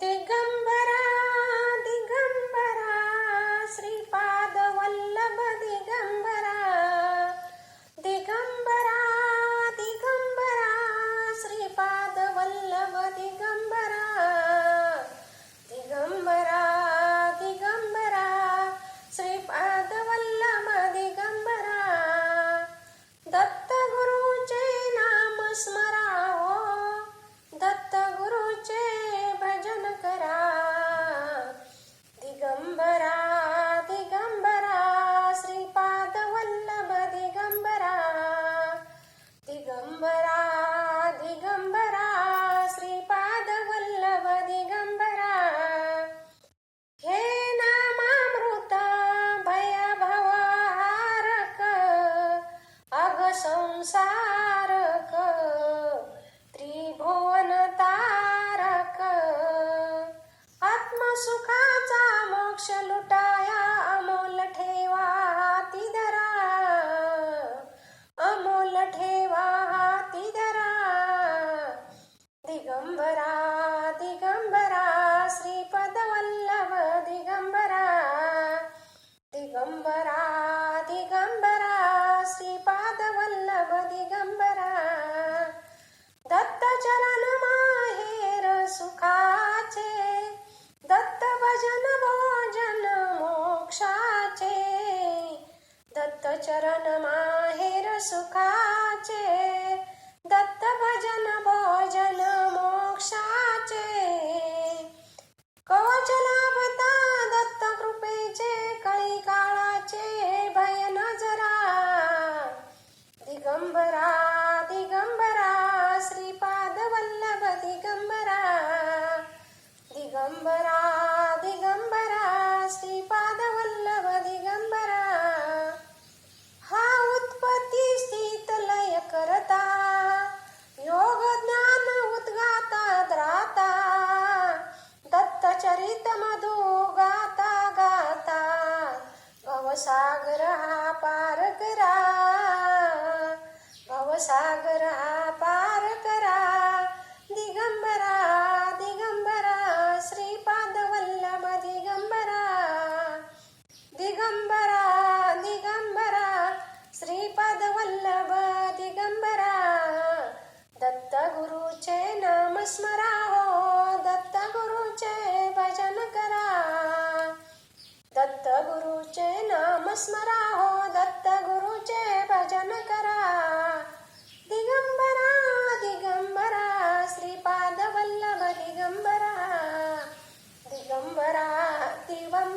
de ya lo चरण माहिर सुखाचे। सागरा पार करा भवसागरा స్మరా ఓ దత్త గురు చే భజన కరా దిగంబరా దిగంబరా శ్రీపాద వల్లభ దిగంబరా దిగంబరా దివం